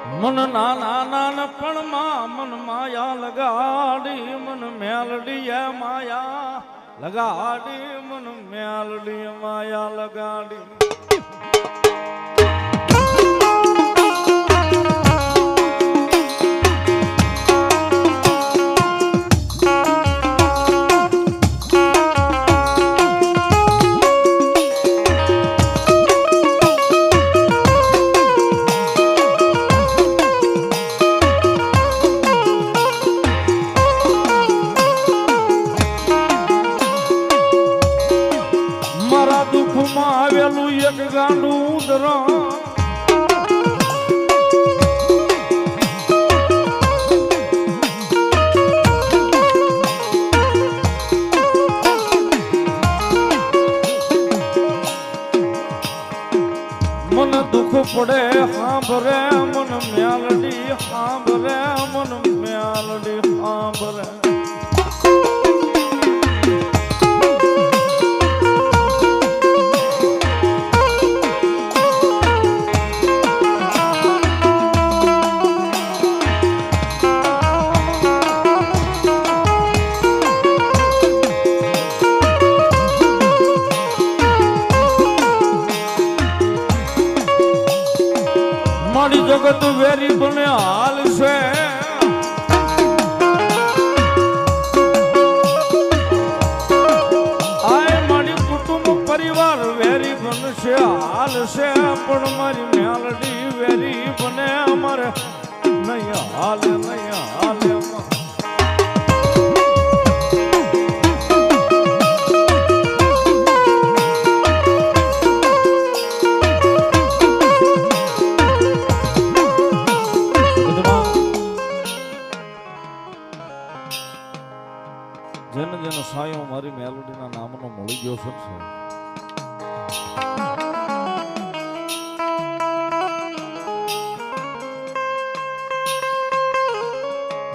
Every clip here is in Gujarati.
મન નાના નાનપણમાં મન માયા લગાડી મન મેલડી માયા લગાડી મન મેલડી માયા લગાડી. પડે સાંભરે મન મ્યાલડી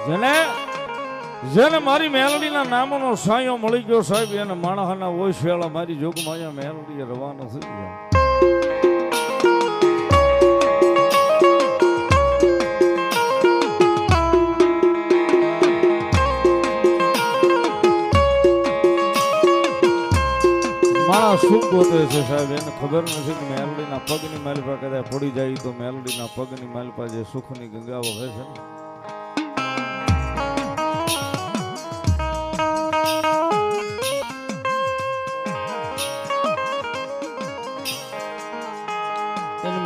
જેને જેને મારી મેલડીના નામનો સાયો મળી ગયો સાહેબ, એને માણસના ઓછ વેળા મારી જોગમાં મેલોડી રવાનો થઈ ગયા. માણસ શું ગોતે છે સાહેબ? એને ખબર નથી કે મેલડીના પગની માલિપા કદાચ પડી જાય તો મેલડીના પગની માલિપા જે સુખની ગંગા વહે છે ને.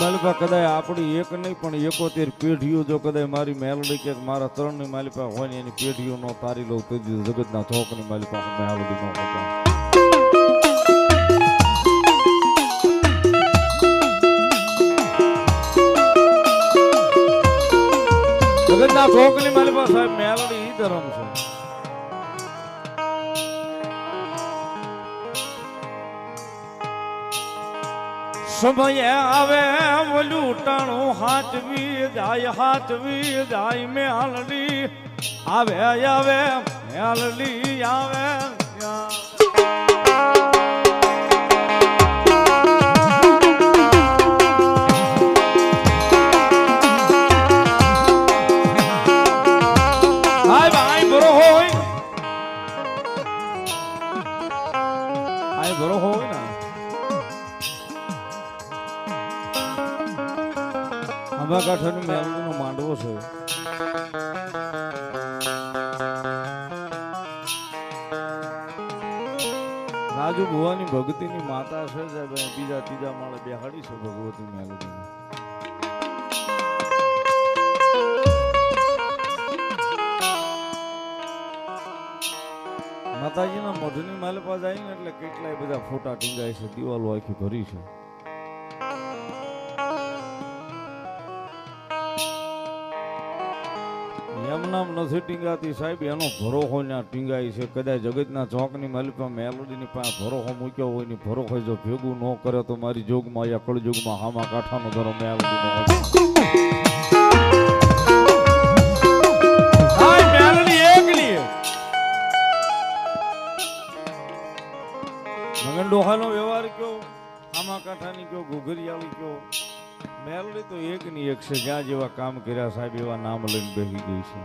માલિપા કદાચ આપણી એક નહીં, પણ એકોતેર પેઢીઓ જો કદાચ મારી મેલડી કે મારા ત્રણની માલિપા હોય ને એની પેઢીઓ નો તારી લઉં તો જગતના થોકની માલિપા મેલડી નો જગતના થોકની માલિપા સાહેબ મેલડી ઈ છે. સમય આવે ઓલું ટાણું હાથવી જાય હાથવી જાય મેલડી. આવે આવે, મેલડી આવે. હાય બરો હોય ને આંબા કાંઠાની મેલડીનો માંડવો છે રાજુ ભુવાની ભક્તિની માતા છે સાહેબ બીજા ત્રીજા માળે બેહાડી છે ભગવતી મેલડી માતાજીના મઢની માલે પાસે આવીને એટલે કેટલાય બધા ફોટા ટીંગાય છે, દિવાલો આખી ભરી છે. એમ નામ નથી ટીંગાતી સાહેબ, એનો ભરોખો ત્યાં ટીંગાય છે. કદાચ જગતના ચોકની માલિપા મેલોડીની પાસે ભરોખો મૂક્યો હોય ને ભરોખો જો ભેગું ન કરે તો મારી જોગમાં યા કળજોગમાં હામા કાંઠાનો ધરો મેલોડીનો મેલડી તો એક ની એક છે, જ્યાં જેવા કામ કર્યા સાહેબ, એવા નામ લઈને બેસી ગઈ છે.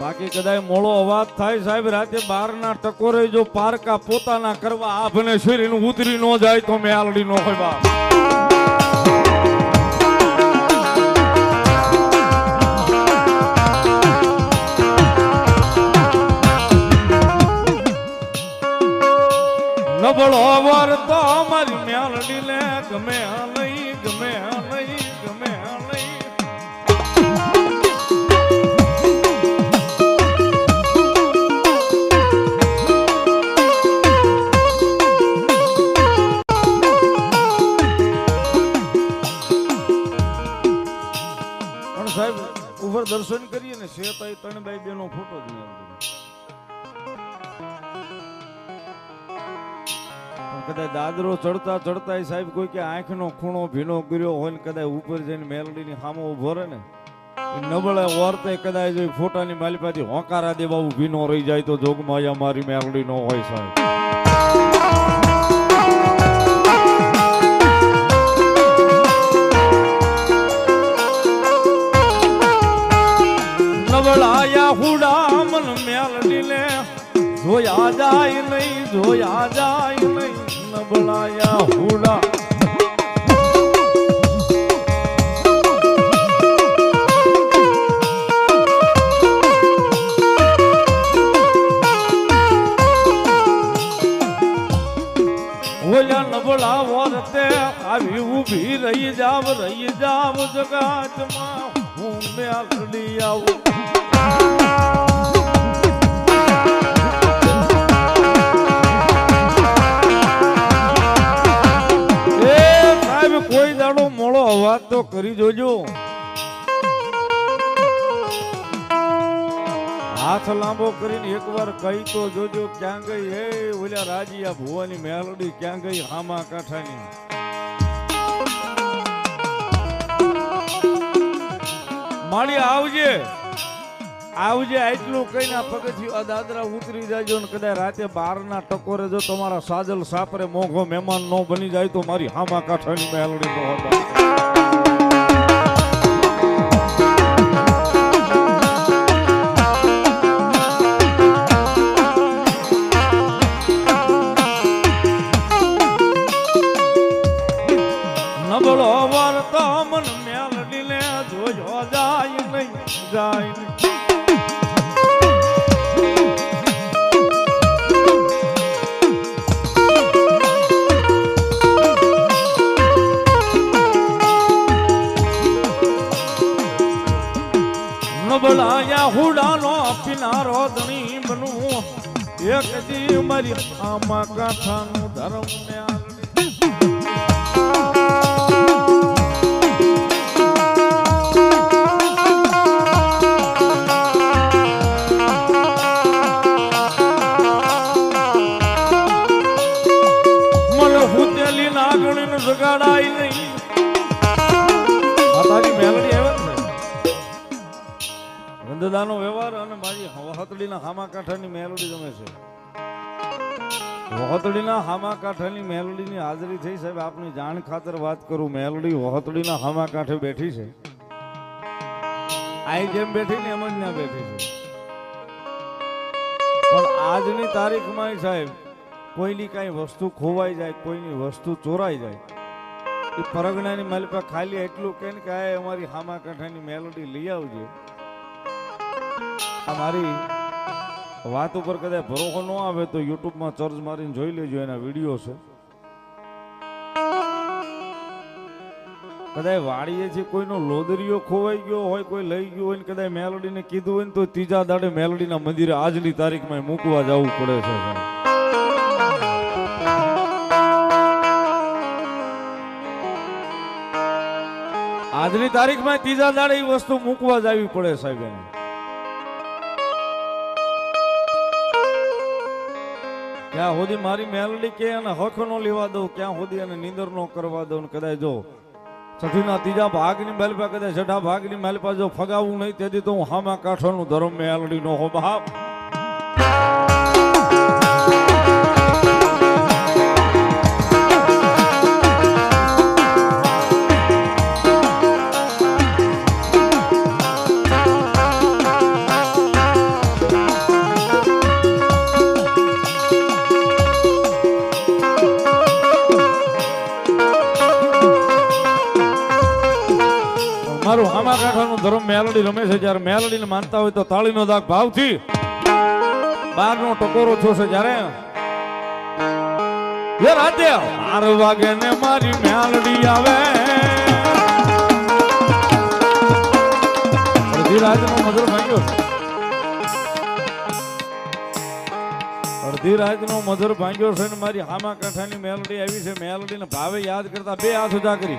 બાકી કદાચ મોળો અવાજ થાય સાહેબ, રાતે બાર ના ટકોરે જો પારકા પોતાના કરવા આભને શરીર ઉતરી ન જાય તો મેલડી નો હોય બાપ. નબળો વર તો મારી મેલડી ને ગમે નહીં ગમે આ ગમે નહીં પણ સાહેબ ઉપર દર્શન કરીએ ને એ ત્રણ બાઈ બેનો ફોટો જ કદાચ દાદરો ચડતા ચડતા સાહેબ કોઈ કે આંખનો ખૂણો ભીનો કર્યો હોય ને કદાચ ઉપર જઈને મેલડીની સામો ઊભો રહે ને નબળે વર્તે કદાચ ફોટાની માલિપાથી હોકારા દેવા ભીનો રહી જાય તો જોગમાં મારી મેલડી નો હોય સાહેબ. જોયા જાય નહીં, જોયા જાય નહીં, નબળાયા હુડા. ઓલા નબળા વર્તે આવી ઊભી રહી જાવ રહી જાવ જગાતમાં. હું મેલડી આવું. કરી જોજો. હાથ લાંબો કરીને એકવાર કહી તો જોજો ક્યાં ગઈ? હે, ઓલા રાજીયા ભુવાની મેલડી ક્યાં ગઈ હામા કાંઠાની માળી આવજે. આવજે, આટલું કઈ ના પગથી આ દાદરા ઉતરી જાયજો ને કદાચ રાતે બાર ના ટકોરે જો તમારા સાજલ સાપરે મોઘો મહેમાન નો બની જાય તો મારી હામા કાંઠાની મેલડી નો હતા. ધણી બનું. એક દી મારી આમાં કાંઠાનું ધર્મ ને આગળ રંદદાનો વ્યવહાર અને મારી વહતડીના હામા કાંઠાની મેલોડી ગમે છે. વહતડીના હામા કાંઠાની મેલોડીની હાજરી થઈ સાહેબ, આપની જાણ ખાતર વાત કરું. મેલોડી વહતડીના હામા કાંઠે બેઠી છે. આઈ જેમ બેઠી ને એમ જ ના બેઠી છે. પણ આજની તારીખમાં સાહેબ, કોઈની કાંઈ વસ્તુ ખોવાઈ જાય, કોઈની વસ્તુ ચોરાઈ જાય, એ પરગણાની માલિપા ખાલી એટલું કે આ અમારી હામા કાંઠાની મેલોડી લઈ આવજે. મારી વાત ઉપર કદાચ ભરોસો ન આવે તો યુટ્યુબમાં ચર્ચ મારીને જોઈ લેજો, એના વીડિયો છે કદાચ વાડીએથી કોઈનો લોદરીઓ ખોવાઈ ગયો હોય, કોઈ લઈ ગયો હોય ને મેલોડીને કીધું હોય ને તો ત્રીજા દાડે મેલોડીના મંદિરે આજની તારીખમાં મૂકવા જવું પડે છે. આજની તારીખમાં ત્રીજા દાડે એ વસ્તુ મૂકવા જ પડે, સાહેબ એને ક્યાં સુધી મારી મેલડી કે અને હખ નો લેવા દઉં, ક્યાં સુધી એને નીંદર નો કરવા દઉં કદાચ જો છઠ્ઠીના ત્રીજા ભાગની મેલપા, કદાચ છઠ્ઠા ભાગની મેલપા જો ફગાવું નહીં, તેથી તો હું હામા કાંઠાનું ધર્મ મેલડી નો હો. બાપ હામા કાંઠાનું ધર્મ મેલડી રમે છે. જ્યારે મેલડીને માનતા હોય તો તાળીનો દાગ ભાવથી બારનો ટકોરો થશે જ્યારે એ રાતે બાર વાગે ને મારી મેલડી આવે. રાતનો મધુર ભાંગ્યો છે. રાતનો મધુર ભાંગ્યો છે ને મારી હામા કાંઠાની મેલડી આવી છે. મેલડીને ભાવે યાદ કરતા બે હાથ ઉજા કરી.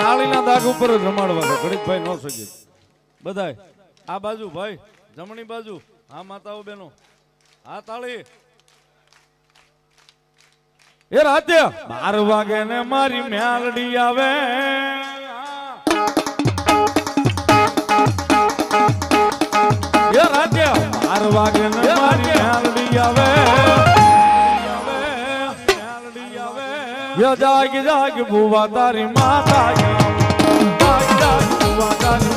તાળીના દાગ ઉપર જ રમાડવાનો ગણિતભાઈ ન શકે બધાય આ બાજુ ભાઈ જમણી બાજુ હા માતાઓ બેનો હા તાળી. એ રાતે બાર વાગે ને મારી મ્યાલડી આવે. એ રાતે બાર વાગે ને મારી મ્યાલડી આવે. ય જાગ જાગ ભુવા તારી માતા જાગ જાગ ભુવા તારી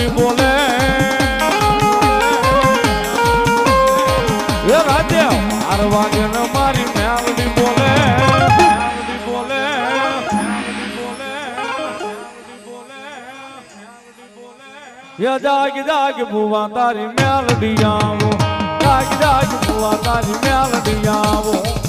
મેલડી બોલે. એ રાજે બાર વાગે ને મારી મેલડી બોલે મેલડી બોલે. એ જાગ જાગ ભુવા તારી મેલડી આવો. જાગ જાગ ભુવા તારી મેલડી આવો.